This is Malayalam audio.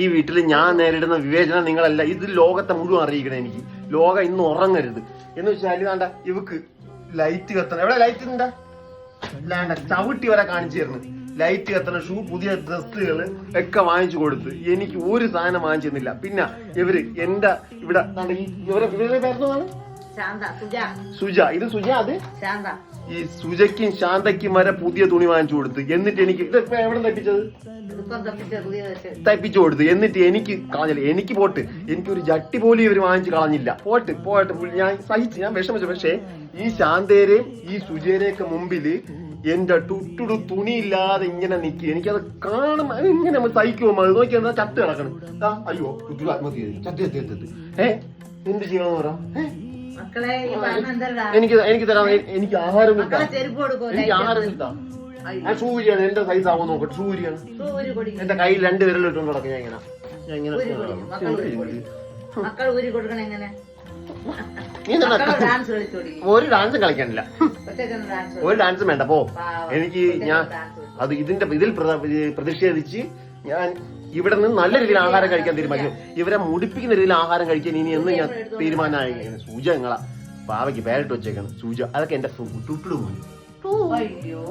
ഈ വീട്ടിൽ ഞാൻ നേരിടുന്ന വിവേചനം നിങ്ങളല്ല. ഇത് ലോകത്തെ മുഴുവൻ അറിയിക്കണം എനിക്ക്. ലോകം ഇന്ന് ഉറങ്ങരുത്. എന്ന് വെച്ചാൽ വേണ്ട ഇവക്ക് ലൈറ്റ് കത്തണം. എവിടെ ലൈറ്റ് ഉണ്ടാ അല്ലാണ്ട ചവിട്ടി വരെ കാണിച്ചു തരുന്നു. ലൈറ്റ് കത്തണ ഷൂ പുതിയ ഡ്രസ്സുകൾ ഒക്കെ വാങ്ങിച്ചു കൊടുത്ത് എനിക്ക് ഒരു സാധനം വാങ്ങിച്ചു തന്നില്ല. പിന്നെ ഇവർ എന്റെ ഇവിടെ ഇവരെ ഇവരുടെ സുജ. സുജ. ഇത് സുജ അത്? ശാന്ത. ഈ സുജയ്ക്കും ശാന്തയ്ക്കും വരെ പുതിയ തുണി വാങ്ങിച്ചു കൊടുത്ത്. എന്നിട്ട് എനിക്ക് എവിടെ തപ്പിച്ചത് തപ്പിച്ച കൊടുത്ത്. എന്നിട്ട് എനിക്ക് കളഞ്ഞില്ല. എനിക്ക് പോട്ട്. എനിക്കൊരു ജട്ടി പോലും ഇവർ വാങ്ങിച്ചു കളഞ്ഞില്ല. പോട്ട് പോട്ട്. ഞാൻ സഹിച്ചു ഞാൻ വിഷമിച്ചു. പക്ഷേ ഈ ശാന്തേരെയും ഈ സുജേരെയൊക്കെ മുമ്പിൽ എന്റെ ടുട്ടുടു തുണിയില്ലാതെ ഇങ്ങനെ നിക്കി. എനിക്കത് കാണും ഇങ്ങനെ നമ്മൾ സഹിക്കുമോ അത് നോക്കി എന്താ ചത്ത് കിടക്കണം. അയ്യോ ചത്തി ചത്തി. ചത്ത്. ഏ? എന്ത് ചെയ്യണമെന്ന് പറയാം? എനിക്ക് എനിക്ക് തരാം എനിക്ക് ആഹാരം കിട്ടാം എനിക്ക് ആഹാരം കിട്ടാം ആ സൂര്യാണ് എന്റെ സൈസ് ആവാൻ നോക്കട്ടെ സൂര്യാണ് എന്റെ കയ്യിൽ രണ്ട് വിരൽ കിടക്കും ഞാൻ ഇങ്ങനെ. ഞാൻ ഇങ്ങനെ ഒരു ഡാൻസും കളിക്കാനില്ല ഒരു ഡാൻസും വേണ്ട പോ. എനിക്ക് ഞാൻ അത് ഇതിന്റെ ഇതിൽ പ്ര- പ്രതിഷേധിച്ച് ഞാൻ ഇവിടെ നിന്ന് നല്ല രീതിയിൽ ആഹാരം കഴിക്കാൻ തീരുമാനിക്കും ഇവരെ മുടിപ്പിക്കുന്ന രീതിയിൽ ആഹാരം കഴിക്കാൻ ഇനി എന്ന് ഞാൻ തീരുമാനമായി സൂച നിങ്ങളാ. പാവയ്ക്ക് പേരിട്ട് വെച്ചേക്കാണ്. സൂച അതൊക്കെ എന്റെ ടുട്ടുടു അയ്യോ.